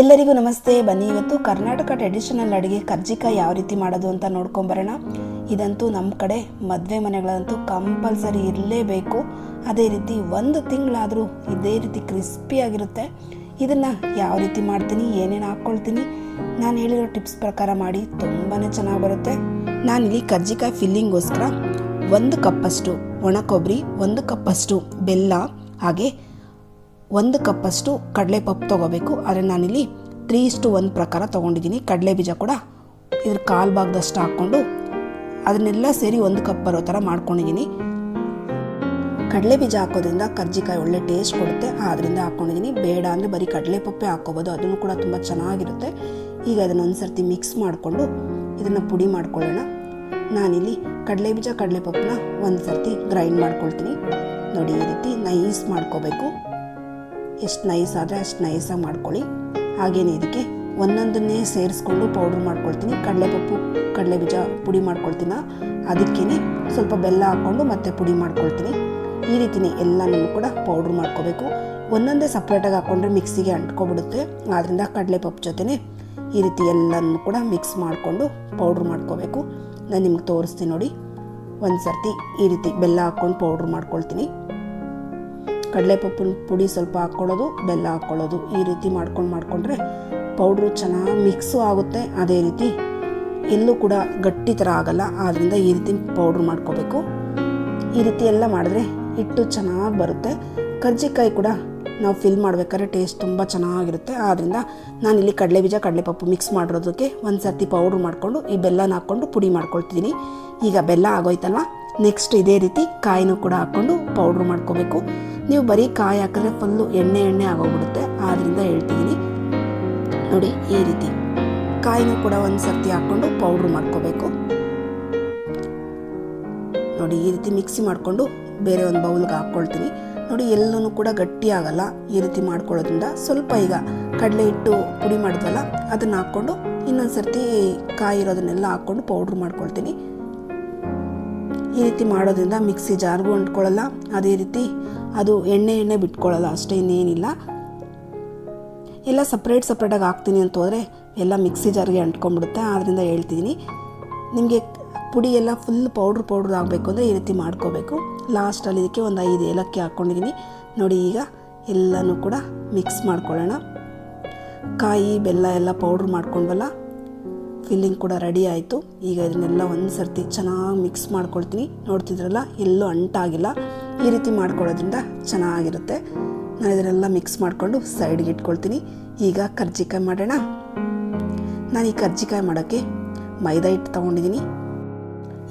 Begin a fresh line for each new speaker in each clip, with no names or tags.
ಎಲ್ಲರಿಗೂ ನಮಸ್ತೆ. ಬನ್ನಿ, ಇವತ್ತು ಕರ್ನಾಟಕ ಟ್ರೆಡಿಷನಲ್ ಅಡುಗೆ ಕರ್ಜಿಕಾಯಿ ಯಾವ ರೀತಿ ಮಾಡೋದು ಅಂತ ನೋಡ್ಕೊಂಬರೋಣ. ಇದಂತೂ ನಮ್ಮ ಕಡೆ ಮದುವೆ ಮನೆಗಳಂತೂ ಕಂಪಲ್ಸರಿ ಇರಲೇಬೇಕು. ಅದೇ ರೀತಿ ಒಂದು ತಿಂಗಳಾದರೂ ಇದೇ ರೀತಿ ಕ್ರಿಸ್ಪಿಯಾಗಿರುತ್ತೆ ಇದನ್ನು ಯಾವ ರೀತಿ ಮಾಡ್ತೀನಿ, ಏನೇನು ಹಾಕ್ಕೊಳ್ತೀನಿ ನಾನು ಹೇಳಿರೋ ಟಿಪ್ಸ್ ಪ್ರಕಾರ ಮಾಡಿ ತುಂಬಾ ಚೆನ್ನಾಗಿ ಬರುತ್ತೆ. ನಾನಿಲ್ಲಿ ಕರ್ಜಿಕಾಯಿ ಫಿಲ್ಲಿಂಗೋಸ್ಕರ ಒಂದು ಕಪ್ಪಷ್ಟು ಒಣ ಕೊಬ್ಬರಿ ಒಂದು ಕಪ್ಪಷ್ಟು ಬೆಲ್ಲ, ಹಾಗೆ ಒಂದು ಕಪ್ಪಷ್ಟು ಕಡಲೆಪಪ್ಪು ತೊಗೋಬೇಕು. ಆದರೆ ನಾನಿಲ್ಲಿ ತ್ರೀ ಇಷ್ಟು ಒಂದು ಪ್ರಕಾರ ತೊಗೊಂಡಿದ್ದೀನಿ. ಕಡಲೆ ಬೀಜ ಕೂಡ ಇದ್ರ ಕಾಲು ಭಾಗದಷ್ಟು ಹಾಕ್ಕೊಂಡು ಅದನ್ನೆಲ್ಲ ಸೇರಿ ಒಂದು ಕಪ್ ಬರೋ ಥರ ಮಾಡ್ಕೊಂಡಿದ್ದೀನಿ. ಕಡಲೆ ಬೀಜ ಹಾಕೋದ್ರಿಂದ ಕರ್ಜಿಕಾಯಿ ಒಳ್ಳೆ ಟೇಸ್ಟ್ ಕೊಡುತ್ತೆ. ಆದ್ದರಿಂದ ಹಾಕ್ಕೊಂಡಿದ್ದೀನಿ ಬೇಡ ಅಂದರೆ ಬರೀ ಕಡಲೆಪಪ್ಪೆ ಹಾಕ್ಕೋಬೋದು ಅದನ್ನು ಕೂಡ ತುಂಬ ಚೆನ್ನಾಗಿರುತ್ತೆ. ಈಗ ಅದನ್ನು ಒಂದು ಸರ್ತಿ ಮಿಕ್ಸ್ ಮಾಡಿಕೊಂಡು ಇದನ್ನು ಪುಡಿ ಮಾಡ್ಕೊಳ್ಳೋಣ. ನಾನಿಲ್ಲಿ ಕಡಲೆ ಬೀಜ, ಕಡಲೆಪಪ್ಪನ್ನ ಒಂದು ಸರ್ತಿ ಗ್ರೈಂಡ್ ಮಾಡ್ಕೊಳ್ತೀನಿ. ನೋಡಿ ಈ ರೀತಿ ನೈಸ್ ಮಾಡ್ಕೋಬೇಕು. ಎಷ್ಟು ನೈಸ್ ಆದರೆ ಅಷ್ಟು ನೈಸಾಗಿ ಮಾಡ್ಕೊಳ್ಳಿ. ಹಾಗೇನೆ ಇದಕ್ಕೆ ಒಂದೊಂದನ್ನೇ ಸೇರಿಸ್ಕೊಂಡು ಪೌಡ್ರ್ ಮಾಡ್ಕೊಳ್ತೀನಿ. ಕಡಲೆಪಪ್ಪು ಕಡಲೆ ಬೀಜ ಪುಡಿ ಮಾಡ್ಕೊಳ್ತೀನ. ಅದಕ್ಕೇ ಸ್ವಲ್ಪ ಬೆಲ್ಲ ಹಾಕ್ಕೊಂಡು ಮತ್ತೆ ಪುಡಿ ಮಾಡ್ಕೊಳ್ತೀನಿ. ಈ ರೀತಿಯೇ ಎಲ್ಲನೂ ಕೂಡ ಪೌಡ್ರ್ ಮಾಡ್ಕೋಬೇಕು. ಒಂದೊಂದೇ ಸಪ್ರೇಟಾಗಿ ಹಾಕ್ಕೊಂಡ್ರೆ ಮಿಕ್ಸಿಗೆ ಅಂಟ್ಕೊಬಿಡುತ್ತೆ. ಆದ್ದರಿಂದ ಕಡಲೆಪಪ್ಪು ಜೊತೆನೇ ಈ ರೀತಿ ಎಲ್ಲನೂ ಕೂಡ ಮಿಕ್ಸ್ ಮಾಡಿಕೊಂಡು ಪೌಡ್ರ್ ಮಾಡ್ಕೋಬೇಕು. ನಾನು ನಿಮ್ಗೆ ತೋರಿಸ್ತೀನಿ ನೋಡಿ. ಒಂದು ಸರ್ತಿ ಈ ರೀತಿ ಬೆಲ್ಲ ಹಾಕ್ಕೊಂಡು ಪೌಡ್ರ್ ಮಾಡ್ಕೊಳ್ತೀನಿ. ಕಡಲೆಪಪ್ಪಿನ ಪುಡಿ ಸ್ವಲ್ಪ ಹಾಕ್ಕೊಳ್ಳೋದು, ಬೆಲ್ಲ ಹಾಕ್ಕೊಳ್ಳೋದು. ಈ ರೀತಿ ಮಾಡ್ಕೊಂಡು ಮಾಡಿಕೊಂಡ್ರೆ ಪೌಡ್ರು ಚೆನ್ನಾಗಿ ಮಿಕ್ಸು ಆಗುತ್ತೆ. ಅದೇ ರೀತಿ ಎಲ್ಲೂ ಕೂಡ ಗಟ್ಟಿ ಥರ ಆಗಲ್ಲ. ಆದ್ದರಿಂದ ಈ ರೀತಿ ಪೌಡ್ರ್ ಮಾಡ್ಕೋಬೇಕು. ಈ ರೀತಿ ಎಲ್ಲ ಮಾಡಿದ್ರೆ ಹಿಟ್ಟು ಚೆನ್ನಾಗಿ ಬರುತ್ತೆ. ಕರ್ಜಿಕಾಯಿ ಕೂಡ ನಾವು ಫಿಲ್ ಮಾಡ್ಬೇಕಾದ್ರೆ ಟೇಸ್ಟ್ ತುಂಬ ಚೆನ್ನಾಗಿರುತ್ತೆ. ಆದ್ದರಿಂದ ನಾನಿಲ್ಲಿ ಕಡಲೆ ಬೀಜ, ಕಡಲೆಪಪ್ಪು ಮಿಕ್ಸ್ ಮಾಡಿರೋದಕ್ಕೆ ಒಂದು ಸರ್ತಿ ಪೌಡ್ರ್ ಮಾಡಿಕೊಂಡು ಈ ಬೆಲ್ಲನ ಹಾಕ್ಕೊಂಡು ಪುಡಿ ಮಾಡ್ಕೊಳ್ತಿದ್ದೀನಿ. ಈಗ ಬೆಲ್ಲ ಆಗೋಯ್ತಲ್ಲ ನೆಕ್ಸ್ಟ್ ಇದೇ ರೀತಿ ಕಾಯಿನೂ ಕೂಡ ಹಾಕ್ಕೊಂಡು ಪೌಡ್ರ್ ಮಾಡ್ಕೋಬೇಕು. ನೀವು ಬರೀ ಕಾಯಿ ಹಾಕಿದ್ರೆ ಫುಲ್ಲು ಎಣ್ಣೆ ಎಣ್ಣೆ ಆಗೋಗ್ಬಿಡುತ್ತೆ. ಆದ್ದರಿಂದ ಹೇಳ್ತಿದ್ದೀನಿ ನೋಡಿ ಈ ರೀತಿ ಕಾಯಿನೂ ಕೂಡ ಒಂದು ಸರ್ತಿ ಹಾಕ್ಕೊಂಡು ಪೌಡ್ರ್ ಮಾಡ್ಕೋಬೇಕು. ನೋಡಿ ಈ ರೀತಿ ಮಿಕ್ಸಿ ಮಾಡಿಕೊಂಡು ಬೇರೆ ಒಂದು ಬೌಲ್ಗೆ ಹಾಕ್ಕೊಳ್ತೀನಿ. ನೋಡಿ ಎಲ್ಲೂ ಕೂಡ ಗಟ್ಟಿ ಆಗಲ್ಲ ಈ ರೀತಿ ಮಾಡ್ಕೊಳ್ಳೋದ್ರಿಂದ. ಸ್ವಲ್ಪ ಈಗ ಕಡಲೆ ಹಿಟ್ಟು ಪುಡಿ ಮಾಡಿದ್ವಲ್ಲ, ಅದನ್ನು ಹಾಕ್ಕೊಂಡು ಇನ್ನೊಂದು ಸರ್ತಿ ಕಾಯಿ ಇರೋದನ್ನೆಲ್ಲ ಹಾಕ್ಕೊಂಡು ಪೌಡ್ರ್ ಮಾಡ್ಕೊಳ್ತೀನಿ. ಈ ರೀತಿ ಮಾಡೋದ್ರಿಂದ ಮಿಕ್ಸಿ ಜಾರ್ಗೂ ಅಂಟ್ಕೊಳ್ಳಲ್ಲ, ಅದೇ ರೀತಿ ಅದು ಎಣ್ಣೆ ಎಣ್ಣೆ ಬಿಟ್ಕೊಳ್ಳಲ್ಲ, ಅಷ್ಟೇ ಇನ್ನೇನಿಲ್ಲ. ಎಲ್ಲ ಸಪ್ರೇಟ್ ಸಪ್ರೇಟಾಗಿ ಹಾಕ್ತೀನಿ ಅಂತ ಹೋದರೆ ಎಲ್ಲ ಮಿಕ್ಸಿ ಜಾರ್ಗೆ ಅಂಟ್ಕೊಂಡ್ಬಿಡುತ್ತೆ ಆದ್ದರಿಂದ ಹೇಳ್ತಿದ್ದೀನಿ ನಿಮಗೆ ಪುಡಿ ಎಲ್ಲ ಫುಲ್ ಪೌಡ್ರ್ ಪೌಡ್ರ್ ಆಗಬೇಕು ಅಂದರೆ ಈ ರೀತಿ ಮಾಡ್ಕೋಬೇಕು. ಲಾಸ್ಟಲ್ಲಿ ಇದಕ್ಕೆ ಒಂದು ಐದು ಏಲಕ್ಕಿ ಹಾಕ್ಕೊಂಡಿದ್ದೀನಿ ನೋಡಿ ಈಗ ಎಲ್ಲನೂ ಕೂಡ ಮಿಕ್ಸ್ ಮಾಡ್ಕೊಳ್ಳೋಣ. ಕಾಯಿ, ಬೆಲ್ಲ ಎಲ್ಲ ಪೌಡ್ರ್ ಮಾಡ್ಕೊಂಡ್ವಲ್ಲ ಫಿಲ್ಲಿಂಗ್ ಕೂಡ ರೆಡಿ ಆಯಿತು. ಈಗ ಇದನ್ನೆಲ್ಲ ಒಂದು ಸರ್ತಿ ಚೆನ್ನಾಗಿ ಮಿಕ್ಸ್ ಮಾಡ್ಕೊಳ್ತೀನಿ. ನೋಡ್ತಿದ್ರಲ್ಲ, ಎಲ್ಲೂ ಅಂಟಾಗಿಲ್ಲ. ಈ ರೀತಿ ಮಾಡ್ಕೊಳ್ಳೋದ್ರಿಂದ ಚೆನ್ನಾಗಿರುತ್ತೆ. ನಾನು ಇದನ್ನೆಲ್ಲ ಮಿಕ್ಸ್ ಮಾಡಿಕೊಂಡು ಸೈಡ್ಗೆ ಇಟ್ಕೊಳ್ತೀನಿ. ಈಗ ಕರ್ಜಿಕಾಯಿ ಮಾಡೋಣ. ನಾನು ಈ ಕರ್ಜಿಕಾಯಿ ಮಾಡೋಕ್ಕೆ ಮೈದಾ ಹಿಟ್ಟು ತೊಗೊಂಡಿದ್ದೀನಿ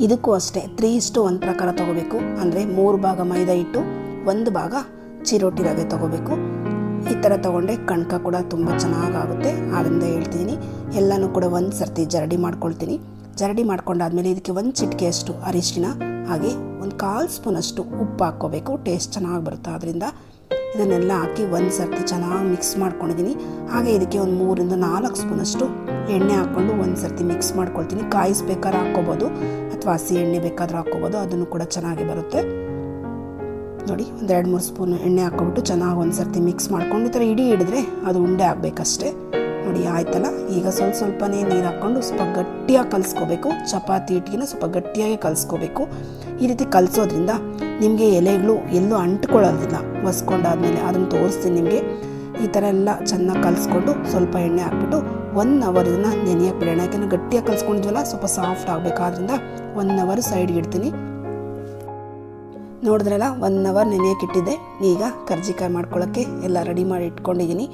ಇದಕ್ಕೂ ಅಷ್ಟೇ ತ್ರೀ ಇಷ್ಟು ಒಂದು ಪ್ರಕಾರ ತೊಗೋಬೇಕು. ಅಂದರೆ ಮೂರು ಭಾಗ ಮೈದಾ ಹಿಟ್ಟು, ಒಂದು ಭಾಗ ಚಿರೋಟಿ ರವೆ ತೊಗೋಬೇಕು. ಈ ಥರ ತೊಗೊಂಡ್ರೆ ಕಣಕ ಕೂಡ ತುಂಬ ಚೆನ್ನಾಗಾಗುತ್ತೆ. ಆದ್ದರಿಂದ ಹೇಳ್ತಿದ್ದೀನಿ ಎಲ್ಲನೂ ಕೂಡ ಒಂದು ಸರ್ತಿ ಜರಡಿ ಮಾಡ್ಕೊಳ್ತೀನಿ. ಜರಡಿ ಮಾಡ್ಕೊಂಡಾದ್ಮೇಲೆ ಇದಕ್ಕೆ ಒಂದು ಚಿಟಿಕೆಯಷ್ಟು ಅರಿಶಿನ ಹಾಗೆ ಒಂದು ಕಾಲು ಸ್ಪೂನಷ್ಟು ಉಪ್ಪು ಹಾಕ್ಕೋಬೇಕು. ಟೇಸ್ಟ್ ಚೆನ್ನಾಗಿ ಬರುತ್ತೆ. ಅದರಿಂದ ಇದನ್ನೆಲ್ಲ ಹಾಕಿ ಒಂದು ಸರ್ತಿ ಚೆನ್ನಾಗಿ ಮಿಕ್ಸ್ ಮಾಡ್ಕೊಂಡಿದ್ದೀನಿ. ಹಾಗೆ ಇದಕ್ಕೆ ಒಂದು ಮೂರಿಂದ ನಾಲ್ಕು ಸ್ಪೂನಷ್ಟು ಎಣ್ಣೆ ಹಾಕ್ಕೊಂಡು ಒಂದು ಸರ್ತಿ ಮಿಕ್ಸ್ ಮಾಡ್ಕೊಳ್ತೀನಿ. ಕಾಯಿಸ್ಬೇಕಾದ್ರೆ ಹಾಕ್ಕೋಬೋದು, ಅಥವಾ ಹಸಿ ಎಣ್ಣೆ ಬೇಕಾದ್ರೂ ಹಾಕ್ಕೋಬೋದು, ಅದನ್ನು ಕೂಡ ಚೆನ್ನಾಗಿ ಬರುತ್ತೆ. ನೋಡಿ ಒಂದು ಎರಡು ಮೂರು ಸ್ಪೂನ್ ಎಣ್ಣೆ ಹಾಕ್ಕೊಬಿಟ್ಟು ಚೆನ್ನಾಗಿ ಒಂದು ಸರ್ತಿ ಮಿಕ್ಸ್ ಮಾಡ್ಕೊಂಡು ಈ ಥರ ಇಡೀ ಹಿಡಿದ್ರೆ ಅದು ಉಂಡೆ ಆಗಬೇಕಷ್ಟೇ. ನೋಡಿ, ಆಯ್ತಲ್ಲ? ಈಗ ಸ್ವಲ್ಪ ಸ್ವಲ್ಪನೇ ನೀರು ಹಾಕ್ಕೊಂಡು ಸ್ವಲ್ಪ ಗಟ್ಟಿಯಾಗಿ ಕಲಿಸ್ಕೋಬೇಕು. ಚಪಾತಿ ಹಿಟ್ಟಿನ ಸ್ವಲ್ಪ ಗಟ್ಟಿಯಾಗಿ ಕಲಿಸ್ಕೋಬೇಕು. ಈ ರೀತಿ ಕಲಿಸೋದ್ರಿಂದ ನಿಮಗೆ ಎಲೆಗಳು ಎಲ್ಲೂ ಅಂಟ್ಕೊಳ್ಳೋದಿಲ್ಲ. ಒಸ್ಕೊಂಡಾದಮೇಲೆ ಅದನ್ನು ತೋರಿಸ್ತೀನಿ ನಿಮಗೆ. ಈ ಥರ ಎಲ್ಲ ಚೆನ್ನಾಗಿ ಕಲಿಸ್ಕೊಂಡು ಸ್ವಲ್ಪ ಎಣ್ಣೆ ಹಾಕ್ಬಿಟ್ಟು ಒನ್ ಅವರ್ ಇದನ್ನು ನೆನೆಯಕ್ಕೆ ಬಿಡೋಣ. ಯಾಕೆಂದರೆ ಗಟ್ಟಿಯಾಗಿ ಕಲಿಸ್ಕೊಂಡಿದ್ವಲ್ಲ, ಸ್ವಲ್ಪ ಸಾಫ್ಟ್ ಆಗಬೇಕಾದ್ರಿಂದ ಒನ್ ಅವರ್ ಸೈಡ್ಗೆ ಇಡ್ತೀನಿ. ನೋಡಿದ್ರಲ್ಲ ಒನ್ ಅವರ್ ನೆನೆಯಕ್ಕೆ ಇಟ್ಟಿದ್ದೆ. ಈಗ ಕರ್ಜಿಕಾಯಿ ಮಾಡ್ಕೊಳ್ಳೋಕ್ಕೆ ಎಲ್ಲ ರೆಡಿ ಮಾಡಿ ಇಟ್ಕೊಂಡಿದ್ದೀನಿ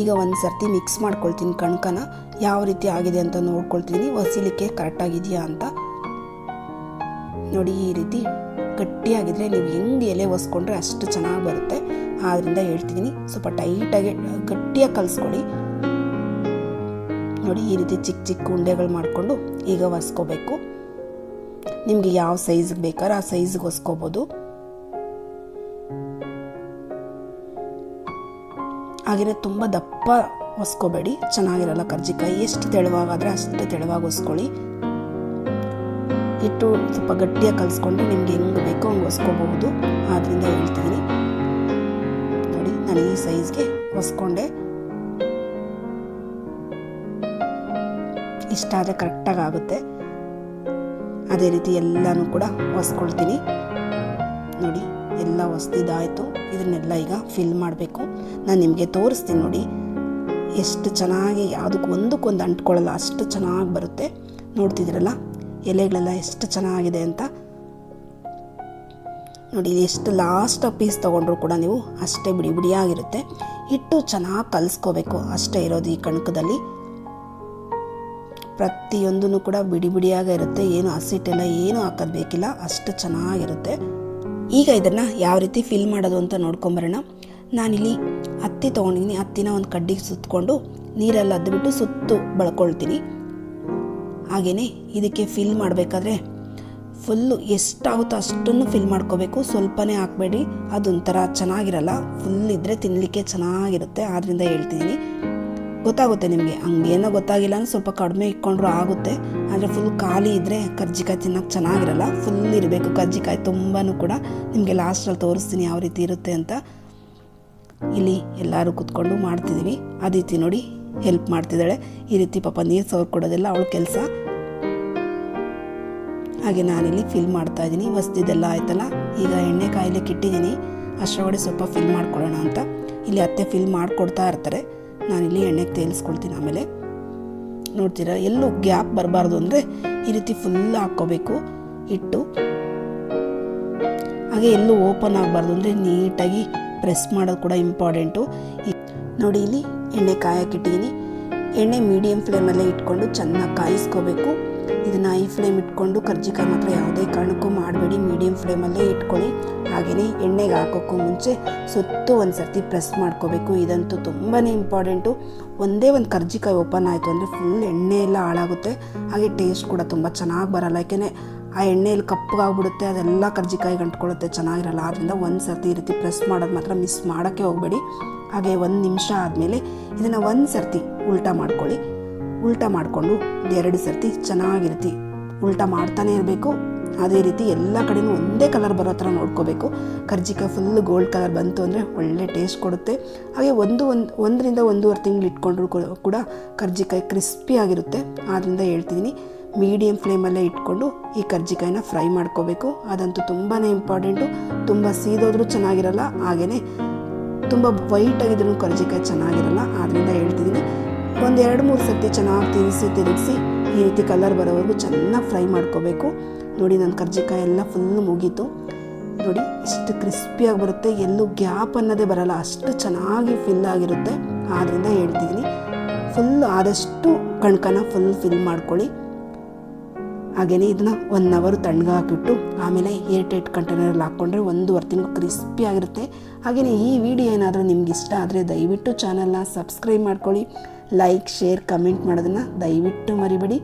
ಈಗ ಒಂದು ಸರ್ತಿ ಮಿಕ್ಸ್ ಮಾಡ್ಕೊಳ್ತೀನಿ ಕಣ್ಕನ. ಯಾವ ರೀತಿ ಆಗಿದೆ ಅಂತ ನೋಡ್ಕೊಳ್ತೀನಿ ಒಸಿಲಿಕ್ಕೆ ಕರೆಕ್ಟಾಗಿದೆಯಾ ಅಂತ. ನೋಡಿ, ಈ ರೀತಿ ಗಟ್ಟಿಯಾಗಿದ್ರೆ ನೀವು ಹೆಂಗೆ ಎಲೆ ಒಸ್ಕೊಂಡ್ರೆ ಅಷ್ಟು ಚೆನ್ನಾಗಿ ಬರುತ್ತೆ. ಆದ್ದರಿಂದ ಹೇಳ್ತಿದ್ದೀನಿ ಸ್ವಲ್ಪ ಟೈಟಾಗಿ ಗಟ್ಟಿಯಾಗಿ ಕಲಿಸ್ಕೊಳ್ಳಿ ನೋಡಿ, ಈ ರೀತಿ ಚಿಕ್ಕ ಚಿಕ್ಕ ಉಂಡೆಗಳು ಮಾಡಿಕೊಂಡು ಈಗ ಒಸ್ಕೋಬೇಕು. ನಿಮಗೆ ಯಾವ ಸೈಜ್ಗೆ ಬೇಕಾದ್ರೆ ಆ ಸೈಜ್ಗೆ ಹೊಸ್ಕೋಬೋದು. ಹಾಗೆಯೇ ತುಂಬ ದಪ್ಪ ಹೊಸ್ಕೋಬೇಡಿ, ಚೆನ್ನಾಗಿರಲ್ಲ ಕರ್ಜಿಕಾಯಿ. ಎಷ್ಟು ತೆಳುವಾಗಾದರೆ ಅಷ್ಟು ತೆಳುವಾಗಿ ಹೊಸ್ಕೊಳ್ಳಿ. ಇಟ್ಟು ಸ್ವಲ್ಪ ಗಟ್ಟಿಯಾಗಿ ಕಲಿಸ್ಕೊಂಡು ನಿಮಗೆ ಹೆಂಗೆ ಬೇಕೋ ಹಂಗೆ ಹೊಸ್ಕೋಬಹುದು. ಆದ್ದರಿಂದ ಹೇಳ್ತೀನಿ. ನೋಡಿ, ನಾನು ಈ ಸೈಜ್ಗೆ ಹೊಸ್ಕೊಂಡೆ. ಇಷ್ಟಾದರೆ ಕರೆಕ್ಟಾಗಿ ಆಗುತ್ತೆ. ಅದೇ ರೀತಿ ಎಲ್ಲನೂ ಕೂಡ ಒಸ್ಕೊಳ್ತೀನಿ. ನೋಡಿ, ಎಲ್ಲ ಹೊಸ್ದಿದ್ದಾಯಿತು ಇದನ್ನೆಲ್ಲ ಈಗ ಫಿಲ್ ಮಾಡಬೇಕು. ನಾನು ನಿಮಗೆ ತೋರಿಸ್ತೀನಿ ನೋಡಿ. ಎಷ್ಟು ಚೆನ್ನಾಗಿ ಯಾವುದಕ್ಕೆ ಒಂದಕ್ಕೊಂದು ಅಂಟ್ಕೊಳ್ಳಲ್ಲ, ಅಷ್ಟು ಚೆನ್ನಾಗಿ ಬರುತ್ತೆ. ನೋಡ್ತಿದ್ದೀರಲ್ಲ, ಎಲೆಗಳೆಲ್ಲ ಎಷ್ಟು ಚೆನ್ನಾಗಿದೆ ಅಂತ. ನೋಡಿ ಎಷ್ಟು ಲಾಸ್ಟ್ ಪೀಸ್ ತೊಗೊಂಡ್ರು ಕೂಡ ನೀವು ಅಷ್ಟೇ ಬಿಡಿ ಬಿಡಿಯಾಗಿರುತ್ತೆ. ಹಿಟ್ಟು ಚೆನ್ನಾಗಿ ಕಲಿಸ್ಕೋಬೇಕು ಅಷ್ಟೇ ಇರೋದು ಈ ಕಣಕದಲ್ಲಿ. ಪ್ರತಿಯೊಂದೂ ಕೂಡ ಬಿಡಿ ಬಿಡಿಯಾಗೇ ಇರುತ್ತೆ. ಏನು ಹಸಿಟ್ಟೆಲ್ಲ ಏನು ಹಾಕೋದು ಬೇಕಿಲ್ಲ. ಅಷ್ಟು ಚೆನ್ನಾಗಿರುತ್ತೆ. ಈಗ ಇದನ್ನು ಯಾವ ರೀತಿ ಫಿಲ್ ಮಾಡೋದು ಅಂತ ನೋಡ್ಕೊಂಬರೋಣ. ನಾನಿಲ್ಲಿ ಹತ್ತಿ ತೊಗೊಂಡಿದ್ದೀನಿ. ಹತ್ತಿನ ಒಂದು ಕಡ್ಡಿಗೆ ಸುತ್ತಕೊಂಡು ನೀರಲ್ಲಿ ಅದ್ಬಿಟ್ಟು ಸುತ್ತು ಬಳ್ಕೊಳ್ತೀನಿ. ಹಾಗೆಯೇ ಇದಕ್ಕೆ ಫಿಲ್ ಮಾಡಬೇಕಾದ್ರೆ ಫುಲ್ಲು ಎಷ್ಟಾಗುತ್ತೋ ಅಷ್ಟನ್ನು ಫಿಲ್ ಮಾಡ್ಕೋಬೇಕು. ಸ್ವಲ್ಪನೇ ಹಾಕಬೇಡಿ. ಅದೊಂಥರ ಚೆನ್ನಾಗಿರಲ್ಲ. ಫುಲ್ ಇದ್ದರೆ ತಿನ್ನಲಿಕ್ಕೆ ಚೆನ್ನಾಗಿರುತ್ತೆ. ಆದ್ದರಿಂದ ಹೇಳ್ತಿದ್ದೀನಿ. ಗೊತ್ತಾಗುತ್ತೆ ನಿಮಗೆ. ಹಂಗೇನೋ ಗೊತ್ತಾಗಿಲ್ಲ ಅಂದರೆ ಸ್ವಲ್ಪ ಕಡಿಮೆ ಇಟ್ಕೊಂಡ್ರು ಆಗುತ್ತೆ. ಆದರೆ ಫುಲ್ ಖಾಲಿ ಇದ್ದರೆ ಕರ್ಜಿಕಾಯಿ ತಿನ್ನೋಕೆ ಚೆನ್ನಾಗಿರಲ್ಲ. ಫುಲ್ ಇರಬೇಕು ಕರ್ಜಿಕಾಯಿ ತುಂಬಾ ಕೂಡ. ನಿಮಗೆ ಲಾಸ್ಟಲ್ಲಿ ತೋರಿಸ್ತೀನಿ ಯಾವ ರೀತಿ ಇರುತ್ತೆ ಅಂತ. ಇಲ್ಲಿ ಎಲ್ಲರೂ ಕೂತ್ಕೊಂಡು ಮಾಡ್ತಿದ್ದೀವಿ ರೀತಿ ನೋಡಿ ಹೆಲ್ಪ್ ಮಾಡ್ತಿದ್ದಾಳೆ. ಈ ರೀತಿ ಪಾಪ ನೀರು ಸೋರ್ ಕೊಡೋದೆಲ್ಲ ಅವಳ ಕೆಲಸ. ಹಾಗೆ ನಾನಿಲ್ಲಿ ಫಿಲ್ ಮಾಡ್ತಾ ಇದ್ದೀನಿ. ಹೊಸ್ದಿದ್ದೆಲ್ಲ ಆಯ್ತಲ್ಲ? ಈಗ ಎಣ್ಣೆ ಕಾಯಿಲೆ ಇಟ್ಟಿದ್ದೀನಿ ಅಷ್ಟರೊಳಗಡೆ ಸ್ವಲ್ಪ ಫಿಲ್ ಮಾಡ್ಕೊಳ್ಳೋಣ ಅಂತ. ಇಲ್ಲಿ ಅತ್ತೆ ಫಿಲ್ ಮಾಡಿಕೊಡ್ತಾ ಇರ್ತಾರೆ. ನಾನಿಲ್ಲಿ ಎಣ್ಣೆಗೆ ತೇಲಿಸ್ಕೊಳ್ತೀನಿ ಆಮೇಲೆ ನೋಡ್ತೀರಾ, ಎಲ್ಲೂ ಗ್ಯಾಪ್ ಬರಬಾರ್ದು ಅಂದರೆ ಈ ರೀತಿ ಫುಲ್ ಹಾಕ್ಕೋಬೇಕು, ಇಟ್ಟು. ಹಾಗೆ ಎಲ್ಲೂ ಓಪನ್ ಆಗಬಾರ್ದು ಅಂದರೆ ನೀಟಾಗಿ ಪ್ರೆಸ್ ಮಾಡೋದು ಕೂಡ ಇಂಪಾರ್ಟೆಂಟು ನೋಡಿ, ಇಲ್ಲಿ ಎಣ್ಣೆ ಕಾಯಕ್ಕಿಟ್ಟಿದ್ದೀನಿ ಎಣ್ಣೆ ಮೀಡಿಯಮ್ ಫ್ಲೇಮಲ್ಲೇ ಇಟ್ಕೊಂಡು ಚೆನ್ನಾಗಿ ಕಾಯಿಸ್ಕೋಬೇಕು. ಇದನ್ನು ಐ ಫ್ಲೇಮ್ ಇಟ್ಕೊಂಡು ಕರ್ಜಿಕಾಯಿ ಮಾತ್ರ ಯಾವುದೇ ಕಾರಣಕ್ಕೂ ಮಾಡಬೇಡಿ. ಮೀಡಿಯಮ್ ಫ್ಲೇಮಲ್ಲೇ ಇಟ್ಕೊಳ್ಳಿ. ಹಾಗೆಯೇ ಎಣ್ಣೆಗೆ ಹಾಕೋಕ್ಕೂ ಮುಂಚೆ ಸುತ್ತು ಒಂದು ಸರ್ತಿ ಪ್ರೆಸ್ ಮಾಡ್ಕೋಬೇಕು. ಇದಂತೂ ತುಂಬಾ ಇಂಪಾರ್ಟೆಂಟು. ಒಂದೇ ಒಂದು ಕರ್ಜಿಕಾಯಿ ಓಪನ್ ಆಯಿತು ಅಂದರೆ ಫುಲ್ ಎಣ್ಣೆ ಎಲ್ಲ ಹಾಳಾಗುತ್ತೆ. ಹಾಗೆ ಟೇಸ್ಟ್ ಕೂಡ ತುಂಬ ಚೆನ್ನಾಗಿ ಬರಲ್ಲ. ಯಾಕೆಂದರೆ ಆ ಎಣ್ಣೆಯಲ್ಲಿ ಕಪ್ಪಗಾಗ್ಬಿಡುತ್ತೆ, ಅದೆಲ್ಲ ಕರ್ಜಿಕಾಯಿಗೆ ಅಂಟ್ಕೊಳ್ಳುತ್ತೆ ಚೆನ್ನಾಗಿರಲ್ಲ. ಆದ್ದರಿಂದ ಒಂದು ಸರ್ತಿ ಈ ರೀತಿ ಪ್ರೆಸ್ ಮಾಡೋದು ಮಾತ್ರ ಮಿಸ್ ಮಾಡೋಕ್ಕೆ ಹೋಗಬೇಡಿ. ಹಾಗೆ ಒಂದು ನಿಮಿಷ ಆದಮೇಲೆ ಇದನ್ನು ಒಂದು ಸರ್ತಿ ಉಲ್ಟಾ ಮಾಡ್ಕೊಳ್ಳಿ. ಉಲ್ಟಾ ಮಾಡಿಕೊಂಡು ಎರಡು ಸರ್ತಿ ಚೆನ್ನಾಗಿರ್ತಿ ಉಲ್ಟಾ ಮಾಡ್ತಾನೆ ಇರಬೇಕು. ಅದೇ ರೀತಿ ಎಲ್ಲ ಕಡೆಯೂ ಒಂದೇ ಕಲರ್ ಬರೋ ಥರ ನೋಡ್ಕೋಬೇಕು. ಕರ್ಜಿಕಾಯಿ ಫುಲ್ ಗೋಲ್ಡ್ ಕಲರ್ ಬಂತು ಅಂದರೆ ಒಳ್ಳೆ ಟೇಸ್ಟ್ ಕೊಡುತ್ತೆ. ಹಾಗೆ ಒಂದು ಒಂದು, ಒಂದರಿಂದ ಒಂದೂವರೆ ತಿಂಗಳು ಇಟ್ಕೊಂಡ್ರು ಕೂಡ ಕರ್ಜಿಕಾಯಿ ಕ್ರಿಸ್ಪಿ ಆಗಿರುತ್ತೆ. ಆದ್ದರಿಂದ ಹೇಳ್ತಿದ್ದೀನಿ ಮೀಡಿಯಮ್ ಫ್ಲೇಮಲ್ಲೇ ಇಟ್ಕೊಂಡು ಈ ಕರ್ಜಿಕಾಯಿನ ಫ್ರೈ ಮಾಡ್ಕೋಬೇಕು. ಅದಂತೂ ತುಂಬಾ ಇಂಪಾರ್ಟೆಂಟು ತುಂಬ ಸೀದೋದ್ರೂ ಚೆನ್ನಾಗಿರಲ್ಲ ಹಾಗೆಯೇ ತುಂಬ ವೈಟ್ ಆಗಿದ್ರೂ ಕರ್ಜಿಕಾಯಿ ಚೆನ್ನಾಗಿರಲ್ಲ. ಆದ್ದರಿಂದ ಹೇಳ್ತಿದ್ದೀನಿ ಒಂದು ಎರಡು ಮೂರು ಸರ್ತಿ ಚೆನ್ನಾಗಿ ತಿರುಗಿಸಿ ತಿರುಗಿಸಿ ಈ ರೀತಿ ಕಲರ್ ಬರೋವರೆಗೂ ಚೆನ್ನಾಗಿ ಫ್ರೈ ಮಾಡ್ಕೋಬೇಕು. ನೋಡಿ ನನ್ನ ಕರ್ಜಿಕಾಯಿ ಎಲ್ಲ ಫುಲ್ ಮುಗೀತು. ನೋಡಿ ಇಷ್ಟು ಕ್ರಿಸ್ಪಿಯಾಗಿ ಬರುತ್ತೆ, ಎಲ್ಲೂ ಗ್ಯಾಪ್ ಅನ್ನೋದೇ ಬರಲ್ಲ, ಅಷ್ಟು ಚೆನ್ನಾಗಿ ಫಿಲ್ ಆಗಿರುತ್ತೆ. ಆದ್ದರಿಂದ ಹೇಳ್ತಿದ್ದೀನಿ ಫುಲ್ ಆದಷ್ಟು ಕಣ್ಕನ ಫುಲ್ ಫಿಲ್ ಮಾಡ್ಕೊಳ್ಳಿ. ಹಾಗೆಯೇ ಇದನ್ನ ಒನ್ ಅವರು ತಣ್ಣಗೆ ಹಾಕಿಬಿಟ್ಟು ಆಮೇಲೆ ಏರ್ ಟೈಟ್ ಕಂಟೈನರಲ್ಲಿ ಹಾಕ್ಕೊಂಡ್ರೆ ಒಂದು ತಿಂಗಳು ಕ್ರಿಸ್ಪಿ ಆಗಿರುತ್ತೆ. ಹಾಗೆಯೇ ಈ ವಿಡಿಯೋ ಏನಾದರೂ ನಿಮ್ಗೆ ಇಷ್ಟ ಆದರೆ ದಯವಿಟ್ಟು ಚಾನಲ್ನ ಸಬ್ಸ್ಕ್ರೈಬ್ ಮಾಡ್ಕೊಳ್ಳಿ, ಲೈಕ್, ಶೇರ್, ಕಮೆಂಟ್ ಮಾಡೋದನ್ನು ದಯವಿಟ್ಟು ಮರಿಬೇಡಿ.